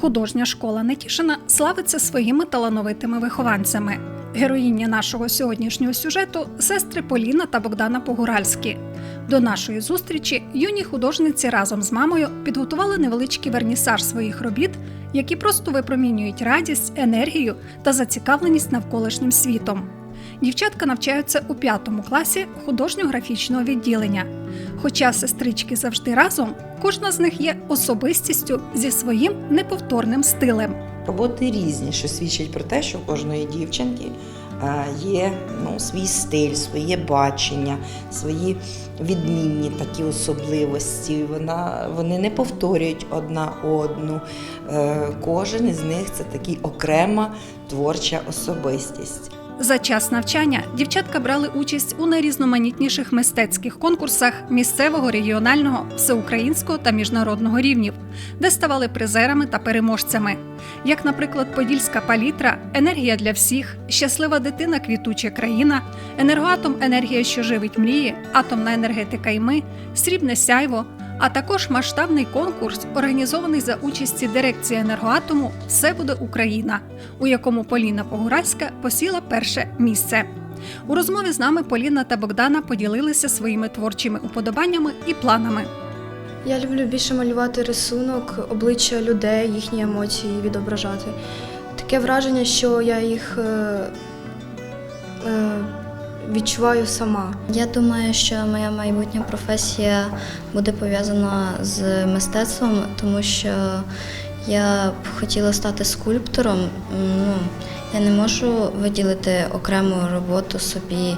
Художня школа Нетішина славиться своїми талановитими вихованцями. Героїні нашого сьогоднішнього сюжету сестри Поліна та Богдана Погуральські. До нашої зустрічі юні художниці разом з мамою підготували невеличкий вернісаж своїх робіт, які просто випромінюють радість, енергію та зацікавленість навколишнім світом. Дівчатка навчаються у п'ятому класі художньо-графічного відділення. Хоча сестрички завжди разом, кожна з них є особистістю зі своїм неповторним стилем. Роботи різні, що свідчить про те, що у кожної дівчинки є ну, свій стиль, своє бачення, свої відмінні такі особливості. Вона, вони не повторюють одна одну. Е, Кожен із них це такий окрема творча особистість. За час навчання дівчатка брали участь у найрізноманітніших мистецьких конкурсах місцевого, регіонального, всеукраїнського та міжнародного рівнів, де ставали призерами та переможцями. Як, наприклад, Подільська палітра, енергія для всіх, щаслива дитина, квітуча країна, енергоатом енергія, що живить мрії, атомна енергетика і ми, срібне сяйво. А також масштабний конкурс, організований за участі дирекції енергоатому Все буде Україна, у якому Поліна Погуральська посіла перше місце. У розмові з нами Поліна та Богдана поділилися своїми творчими уподобаннями і планами. Я люблю більше малювати рисунок, обличчя людей, їхні емоції відображати. Таке враження, що я їх е, відчуваю сама. Я думаю, що моя майбутня професія буде пов'язана з мистецтвом, тому що я б хотіла стати скульптором. Ну, я не можу виділити окрему роботу собі,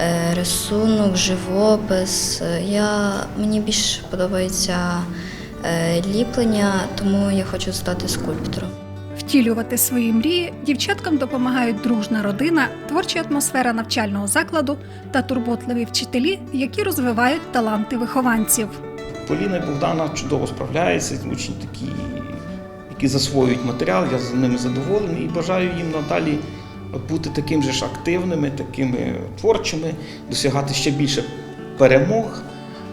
е, рисунок, живопис. Я, мені більше подобається е, ліплення, тому я хочу стати скульптором. Втілювати свої мрії дівчаткам допомагають дружна родина, творча атмосфера навчального закладу та турботливі вчителі, які розвивають таланти вихованців. Поліна і Богдана чудово справляються, учні такі, які засвоюють матеріал, я з ними задоволений і бажаю їм надалі бути таким же ж активними, такими творчими, досягати ще більше перемог,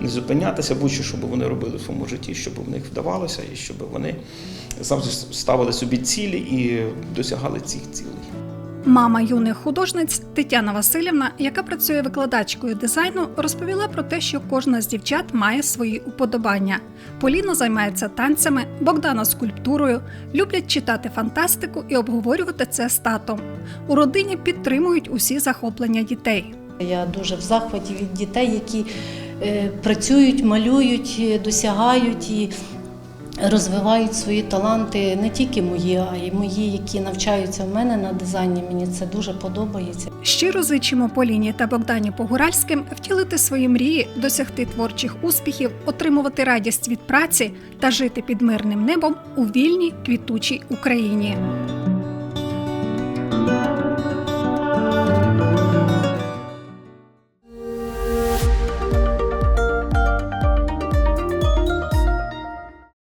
не зупинятися, будь-що, щоб вони робили в своєму житті, щоб в них вдавалося, і щоб вони завжди ставили собі цілі і досягали цих цілей. Мама юних художниць Тетяна Васильівна, яка працює викладачкою дизайну, розповіла про те, що кожна з дівчат має свої уподобання. Поліна займається танцями, Богдана скульптурою, люблять читати фантастику і обговорювати це з татом. У родині підтримують усі захоплення дітей. Я дуже в захваті від дітей, які працюють, малюють, е, досягають і розвивають свої таланти, не тільки мої, а й мої, які навчаються в мене на дизайні. Мені це дуже подобається. Щиро зичимо Поліні та Богдані Погуральським втілити свої мрії, досягти творчих успіхів, отримувати радість від праці та жити під мирним небом у вільній квітучій Україні.